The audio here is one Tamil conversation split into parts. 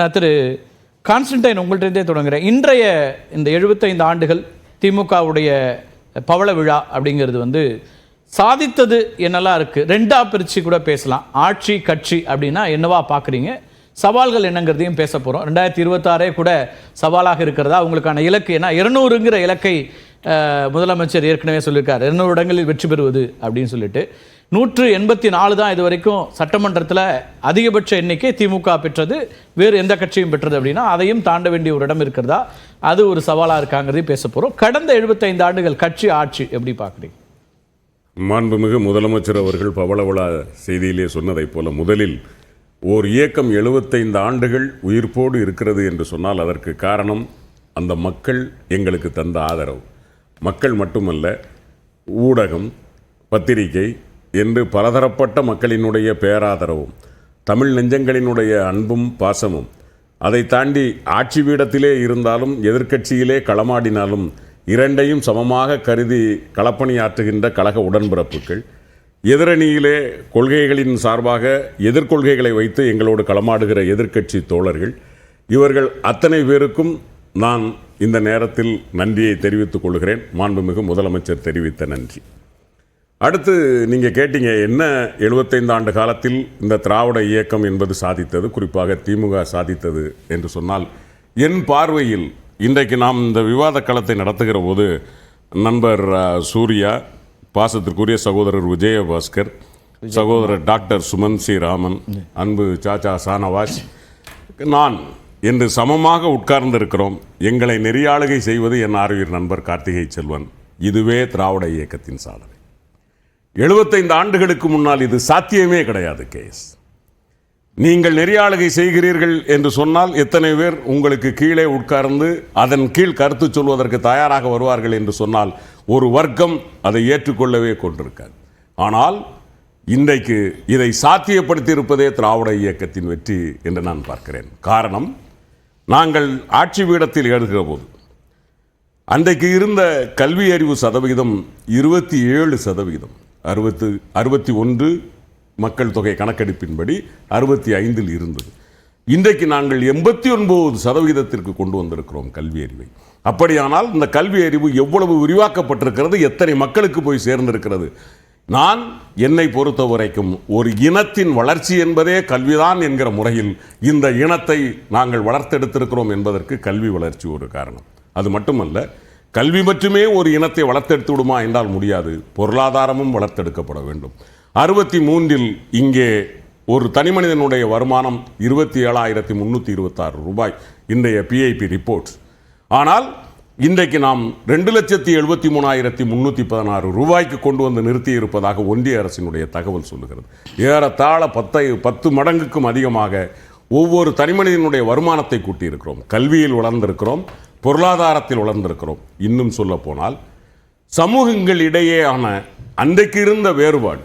நான் திரு கான்ஸ்டன்டைன் உங்கள்கிட்டருந்தே தொடங்குகிறேன் இன்றைய இந்த எழுபத்தைந்து ஆண்டுகள் திமுகவுடைய பவள விழா அப்படிங்கிறது வந்து சாதித்தது என்னெல்லாம் இருக்குது ரெண்டாக பிரித்து கூட பேசலாம். ஆட்சி கட்சி அப்படின்னா என்னவா பார்க்குறீங்க சவால்கள் என்னங்கிறதையும் பேச போகிறோம் ரெண்டாயிரத்தி இருபத்தாறே கூட சவாலாக இருக்கிறதா? உங்களுக்கான இலக்கு ஏன்னா இருநூறுங்கிற இலக்கை முதலமைச்சர் ஏற்கனவே சொல்லியிருக்காரு. இருநூறு இடங்களில் வெற்றி பெறுவது அப்படின்னு சொல்லிட்டு. நூற்று எண்பத்தி நாலு தான் இது வரைக்கும் சட்டமன்றத்தில் அதிகபட்ச எண்ணிக்கை திமுக பெற்றது. வேறு எந்த கட்சியும் பெற்றது அப்படின்னா அதையும் தாண்ட வேண்டிய ஒரு இடம் இருக்கிறதா? அது ஒரு சவாலாக இருக்காங்கிறதையும் பேச போகிறோம் கடந்த எழுபத்தைந்து ஆண்டுகள் கட்சி ஆட்சி எப்படி பார்க்குறீங்க? மாண்புமிகு முதலமைச்சர் அவர்கள் பவளவள செய்தியிலே சொன்னதைப் போல முதலில் ஓர் இயக்கம் எழுபத்தைந்து ஆண்டுகள் உயிர்ப்போடு இருக்கிறது என்று சொன்னால் அதற்கு காரணம் அந்த மக்கள் எங்களுக்கு தந்த ஆதரவு. மக்கள் மட்டுமல்ல ஊடகம் பத்திரிகை என்று பலதரப்பட்ட மக்களினுடைய பேராதரவும் தமிழ் நெஞ்சங்களினுடைய அன்பும் பாசமும். அதை தாண்டி ஆட்சி பீடத்திலே இருந்தாலும் எதிர்க்கட்சியிலே களமாடினாலும் இரண்டையும் சமமாக கருதி களப்பணியாற்றுகின்ற கழக உடன்பிறப்புகள் எதிரணியிலே கொள்கைகளின் சார்பாக எதிர்கொள்கைகளை வைத்து எங்களோடு களமாடுகிற எதிர்க்கட்சி தோழர்கள் இவர்கள் அத்தனை பேருக்கும் நான் இந்த நேரத்தில் நன்றியை தெரிவித்துக் கொள்கிறேன். மாண்புமிகு முதலமைச்சர் தெரிவித்த நன்றி. அடுத்து நீங்கள் கேட்டீங்க என்ன 75 ஆண்டு காலத்தில் இந்த திராவிட இயக்கம் என்பது சாதித்தது? குறிப்பாக திமுக சாதித்தது என்று சொன்னால் என் பார்வையில் இன்றைக்கு நாம் இந்த விவாத களத்தை நடத்துகிற போது நண்பர் சூர்யா பாசத்திற்குரிய சகோதரர் விஜயபாஸ்கர் சகோதரர் டாக்டர் சுமன் சி. ராமன் அன்பு சாச்சா சானவாஸ் நான் என்று சமமாக உட்கார்ந்திருக்கிறோம். எங்களை நெறியாளுகை செய்வது என் ஆர்வீர் நண்பர் கார்த்திகை செல்வன். இதுவே திராவிட இயக்கத்தின் சாதனை. எழுபத்தைந்து ஆண்டுகளுக்கு முன்னால் இது சாத்தியமே கிடையாது கேஸ். நீங்கள் நெறியாளுகை செய்கிறீர்கள் என்று சொன்னால் எத்தனை பேர் உங்களுக்கு கீழே உட்கார்ந்து அதன் கீழ் கருத்து சொல்வதற்கு தயாராக வருவார்கள் என்று சொன்னால் ஒரு வர்க்கம் அதை ஏற்றுக்கொள்ளவே கொண்டிருக்காது. ஆனால் இன்றைக்கு இதை சாத்தியப்படுத்தி இருப்பதே திராவிட இயக்கத்தின் வெற்றி என்று நான் பார்க்கிறேன். காரணம் நாங்கள் ஆட்சி பீடத்தில் எழுகிற போது அன்றைக்கு இருந்த கல்வி அறிவு சதவிகிதம் இருபத்தி ஏழு சதவிகிதம். அறுபத்து அறுபத்தி ஒன்று மக்கள் தொகை கணக்கெடுப்பின்படி அறுபத்தி ஐந்தில் இருந்தது. இன்றைக்கு நாங்கள் எண்பத்தி ஒன்பது சதவிகிதத்திற்கு கொண்டு வந்திருக்கிறோம் கல்வி அறிவை. அப்படியானால் இந்த கல்வி அறிவு எவ்வளவு விரிவாக்கப்பட்டிருக்கிறது எத்தனை மக்களுக்கு போய் சேர்ந்திருக்கிறது? நான் என்னை பொறுத்த வரைக்கும் ஒரு இனத்தின் வளர்ச்சி என்பதே கல்விதான் என்கிற முறையில் இந்த இனத்தை நாங்கள் வளர்த்தெடுத்திருக்கிறோம் என்பதற்கு கல்வி வளர்ச்சி ஒரு காரணம். அது மட்டுமல்ல கல்வி மட்டுமே ஒரு இனத்தை வளர்த்தெடுத்து விடுமா என்றால் முடியாது. பொருளாதாரமும் வளர்த்தெடுக்கப்பட வேண்டும். அறுபத்தி மூன்றில் இங்கே ஒரு தனிமனிதனுடைய வருமானம் இருபத்தி ஏழாயிரத்தி முந்நூற்றி இருபத்தாறு ரூபாய் இன்றைய பிஐபி ரிப்போர்ட்ஸ் ஆனால் இன்றைக்கு நாம் ரெண்டு லட்சத்தி எழுபத்தி மூணாயிரத்தி முந்நூற்றி பதினாறு ரூபாய்க்கு கொண்டு வந்து நிறுத்தி இருப்பதாக ஒன்றிய அரசினுடைய தகவல் சொல்லுகிறது. ஏறத்தாழ பத்தை பத்து மடங்குக்கும் அதிகமாக ஒவ்வொரு தனிமனிதனுடைய வருமானத்தை கூட்டியிருக்கிறோம். கல்வியில் வளர்ந்திருக்கிறோம். பொருளாதாரத்தில் வளர்ந்திருக்கிறோம். இன்னும் சொல்ல போனால் சமூகங்களிடையேயான அன்றைக்கு இருந்த வேறுபாடு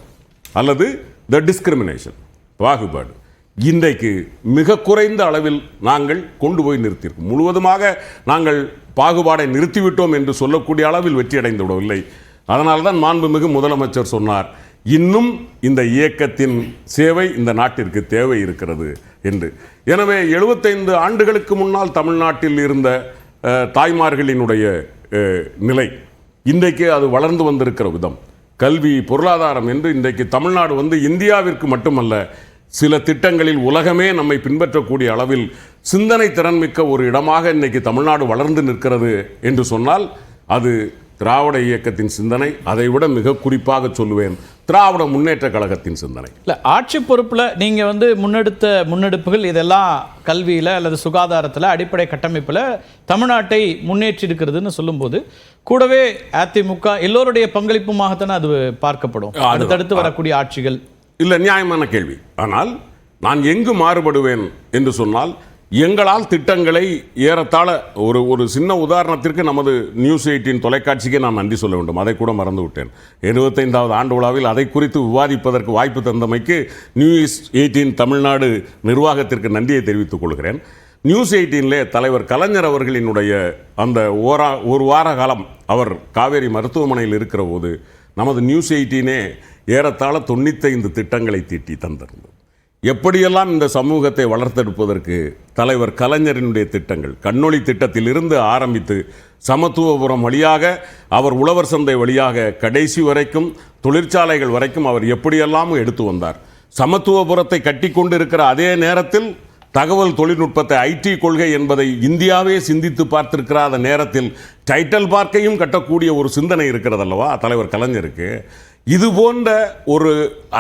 அல்லது த டிஸ்கிரிமினேஷன் பாகுபாடு இன்றைக்கு மிக குறைந்த அளவில் நாங்கள் கொண்டு போய் நிறுத்தியிருக்கோம். முழுவதுமாக நாங்கள் பாகுபாடை நிறுத்திவிட்டோம் என்று சொல்லக்கூடிய அளவில் வெற்றியடைந்து விடவில்லை. அதனால்தான் மாண்புமிகு முதலமைச்சர் சொன்னார் இன்னும் இந்த இயக்கத்தின் சேவை இந்த நாட்டிற்கு தேவை இருக்கிறது. என்று. எனவே எழுபத்தைந்து ஆண்டுகளுக்கு முன்னால் தமிழ்நாட்டில் இருந்த தாய்மார்களினுடைய நிலை இன்றைக்கு அது வளர்ந்து வந்திருக்கிற விதம். கல்வி பொருளாதாரம் என்று இன்றைக்கு தமிழ்நாடு வந்து இந்தியாவிற்கு மட்டுமல்ல சில திட்டங்களில் உலகமே நம்மை பின்பற்றக்கூடிய அளவில் சிந்தனை திறன்மிக்க ஒரு இடமாக இன்றைக்கு தமிழ்நாடு வளர்ந்து நிற்கிறது என்று சொன்னால் அது திராவிட இயக்கத்தின் சிந்தனை அதை விட மிக குறிப்பாக சொல்லுவேன் திராவிட முன்னேற்ற கழகத்தின் சிந்தனை. இல்லை ஆட்சி பொறுப்பில் நீங்கள் வந்து முன்னெடுத்த முன்னெடுப்புகள் இதெல்லாம் கல்வியில் அல்லது சுகாதாரத்தில் அடிப்படை கட்டமைப்பில் தமிழ்நாட்டை முன்னேற்றி இருக்கிறதுன்னு சொல்லும்போது கூடவே அதிமுக எல்லோருடைய பங்களிப்புமாகத்தானே அது பார்க்கப்படும். அடுத்தடுத்து வரக்கூடிய ஆட்சிகள். இல்லை நியாயமான கேள்வி. ஆனால் நான் எங்கு மாறுபடுவேன் என்று சொன்னால் எங்களால் திட்டங்களை ஏறத்தாழ ஒரு ஒரு சின்ன உதாரணத்திற்கு நமது நியூஸ் எயிட்டின் தொலைக்காட்சிக்கு நான் நன்றி சொல்ல வேண்டும். அதை கூட மறந்து விட்டேன். எழுபத்தைந்தாவது ஆண்டு விழாவில் அதை குறித்து விவாதிப்பதற்கு வாய்ப்பு தந்தமைக்கு நியூஸ் எயிட்டின் தமிழ்நாடு நிர்வாகத்திற்கு நன்றியை தெரிவித்துக் கொள்கிறேன். நியூஸ் எயிட்டீனிலே தலைவர் கலைஞர் அவர்களினுடைய அந்த ஓரா ஒரு வார காலம் அவர் காவேரி மருத்துவமனையில் இருக்கிற போது நமது நியூஸ் எயிட்டீனே ஏறத்தாழ தொண்ணூத்தைந்து திட்டங்களை தீட்டி தந்திருந்தது. எப்படியெல்லாம் இந்த சமூகத்தை வளர்த்தெடுப்பதற்கு தலைவர் கலைஞரினுடைய திட்டங்கள் கண்ணொளி திட்டத்திலிருந்து ஆரம்பித்து சமத்துவபுரம் வழியாக அவர் உழவர் சந்தை வழியாக கடைசி வரைக்கும் தொழிற்சாலைகள் வரைக்கும் அவர் எப்படியெல்லாம் எடுத்து வந்தார். சமத்துவபுரத்தை கட்டி கொண்டிருக்கிற அதே நேரத்தில் தகவல் தொழில்நுட்பத்தை ஐடி கொள்கை என்பதை இந்தியாவே சிந்தித்து பார்த்திருக்கிற நேரத்தில் டைட்டல் பார்க்கையும் கட்டக்கூடிய ஒரு சிந்தனை இருக்கிறதல்லவா தலைவர் கலைஞருக்கு? இது போன்ற ஒரு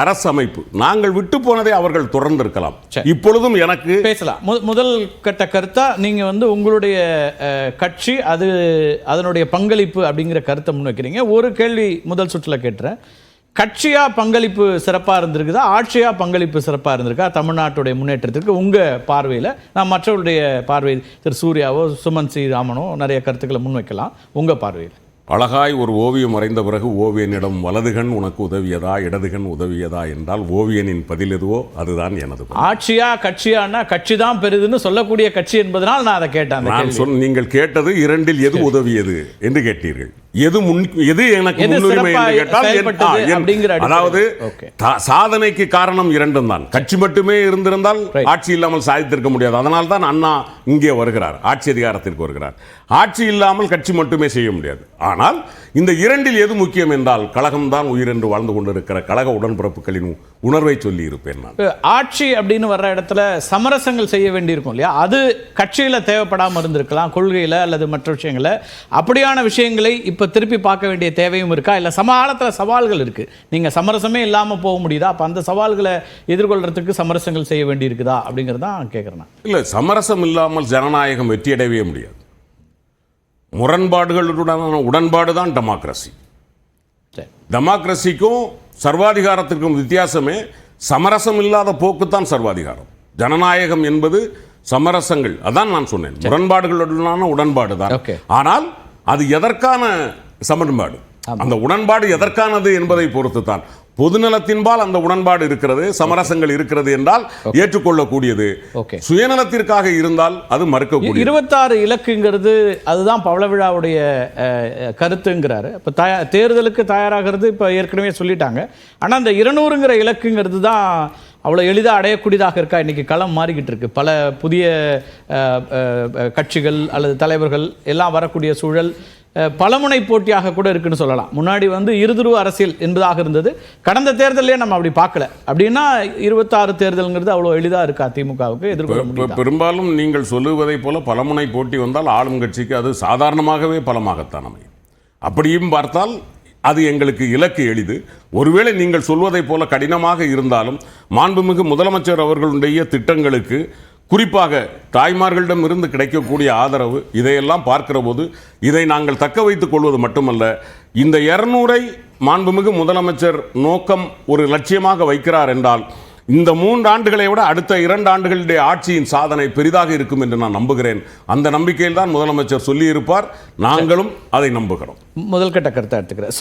அரசமைப்பு நாங்கள் விட்டு போனதை அவர்கள் தொடர்ந்திருக்கலாம். இப்பொழுதும் எனக்கு பேசலாம். முதல் கட்ட கருத்தா நீங்க வந்து உங்களுடைய கட்சி அது அதனுடைய பங்களிப்பு அப்படிங்கிற கருத்தை முன்வைக்கிறீங்க ஒரு கேள்வி முதல் சுற்றுல கேட்டுறேன். கட்சியா பங்களிப்பு சிறப்பா இருந்திருக்குதா? ஆட்சியா பங்களிப்பு சிறப்பா இருந்திருக்கா? தமிழ்நாட்டுடைய முன்னேற்றத்திற்கு உங்க பார்வையில நான் மற்றவருடைய பார்வை திரு சூர்யாவோ சுமன் சி ராமனோ நிறைய கருத்துக்களை முன்வைக்கலாம் உங்க பார்வையில். அழகாய் ஒரு ஓவியம் வரைந்த பிறகு ஓவியனிடம் வலதுகண் உனக்கு உதவியதா இடதுகண் உதவியதா என்றால் ஓவியனின் பதில் எதுவோ அதுதான் எனது. ஆட்சியா கட்சியானா கட்சி தான் பெரிதுன்னு சொல்லக்கூடிய கட்சி என்பதனால் நான் அதை கேட்டேன் நான். சொன்ன நீங்கள் கேட்டது இரண்டில் எது உதவியது என்று கேட்டீர்கள் எது முன் எது எனக்கு முன்னுரிமை என்று கேட்டால். அதாவது சாதனைக்கு காரணம் இரண்டும் தான். கட்சி மட்டுமே இருந்திருந்தால். ஆட்சி இல்லாமல் சாதித்திருக்க முடியாது. அதனால் தான் அண்ணா இங்கே வருகிறார் ஆட்சி அதிகாரத்திற்கு வருகிறார். ஆட்சி இல்லாமல் கட்சி மட்டுமே செய்ய முடியாது. ஆனால் இந்த இரண்டில் எது முக்கியம் என்றால் கழகம்தான் உயிர் என்று வாழ்ந்து கொண்டிருக்கிற கழக உடன்பிறப்புகளின் உணர்வை சொல்லி இருப்பேன் நான் ஆட்சி அப்படின்னு வர்ற இடத்துல சமரசங்கள் செய்ய வேண்டியிருக்கும் இல்லையா? அது கட்சியில தேவைப்படாம இருந்திருக்கலாம் கொள்கையில அல்லது மற்ற விஷயங்கள அப்படியான விஷயங்களை இப்ப திருப்பி பார்க்க வேண்டிய தேவையும் இருக்கா? இல்ல சமகாலத்துல சவால்கள் இருக்கு. நீங்க சமரசமே இல்லாம போக முடியுதா? அப்ப அந்த சவால்களை எதிர்கொள்றதுக்கு சமரசங்கள் செய்ய வேண்டி இருக்குதா அப்படிங்கறதான் கேட்கறேன் நான். இல்லை சமரசம் இல்லாமல் ஜனநாயகம் வெற்றியடையவே முடியாது. முரண்பாடுகளுடனான உடன்பாடு தான் டெமோக்ரஸி. டெமோக்ரஸிக்கும் சர்வாதிகாரத்திற்கும் வித்தியாசமே சமரசம் இல்லாத போக்கு தான் சர்வாதிகாரம். ஜனநாயகம் என்பது சமரசங்கள். அதான் நான் சொன்னேன். முரண்பாடுகளுடனான உடன்பாடு தான். ஆனால் அது எதற்கான சமன்பாடு? அந்த உடன்பாடு எதற்கானது என்பதை பொறுத்து தான் பொதுநலத்தின்பால் அந்த உடன்பாடு இருக்கிறது சமரசங்கள் இருக்கிறது என்றால் ஏற்றுக்கொள்ளக்கூடியது. சுயநலத்திற்காக இருந்தால் அது மறுக்கக்கூடியது. இருபத்தாறு இலக்குங்கிறது அதுதான் பவள விழாவுடைய அஹ், அஹ், கருத்துங்கிறாரு. இப்போ தயா தேர்தலுக்கு தயாராகிறது இப்போ ஏற்கனவே சொல்லிட்டாங்க. ஆனால் அந்த இருநூறுங்கிற இலக்குங்கிறது தான் அவ்வளோ எளிதாக அடையக்கூடியதாக இருக்கா? இன்னைக்கு களம் மாறிக்கிட்டு இருக்கு. பல புதிய கட்சிகள் அல்லது தலைவர்கள் எல்லாம் வரக்கூடிய சூழல் பலமுனை போட்டியாக கூட இருக்குன்னு சொல்லலாம். முன்னாடி வந்து இருதுருவ அரசியல் என்பதாக இருந்தது. கடந்த தேர்தலே நம்ம அப்படி பார்க்கல. அப்படின்னா இருபத்தாறு தேர்தல்ங்கிறது அவ்வளோ எளிதாக இருக்கா திமுகவுக்கு? எதிர்கொள்ள பெரும்பாலும் நீங்கள் சொல்லுவதைப் போல பலமுனை போட்டி வந்தால் ஆளும் கட்சிக்கு அது சாதாரணமாகவே பலமாகத்தான் அமையும். அப்படியும் பார்த்தால் அது எங்களுக்கு இலக்கு எளிது. ஒருவேளை நீங்கள் சொல்வதைப் போல கடினமாக இருந்தாலும் மாண்புமிகு முதலமைச்சர் அவர்களுடைய திட்டங்களுக்கு குறிப்பாக தாய்மார்களிடம் இருந்து கிடைக்கக்கூடிய ஆதரவு இதையெல்லாம் பார்க்கிற போது இதை நாங்கள் தக்க வைத்துக் கொள்வது மட்டுமல்ல இந்த இருநூறை மாண்புமிகு முதலமைச்சர் நோக்கம் ஒரு லட்சியமாக வைக்கிறார் என்றால் இந்த மூன்று ஆண்டுகளை விட அடுத்த இரண்டு ஆண்டுகளுடைய ஆட்சியின் சாதனை பெரிதாக இருக்கும் என்று நான் நம்புகிறேன். அந்த நம்பிக்கையில் தான் முதலமைச்சர் சொல்லியிருப்பார். நாங்களும் அதை நம்புகிறோம். முதல்கட்ட கருத்தை எடுத்துக்கிறேன்.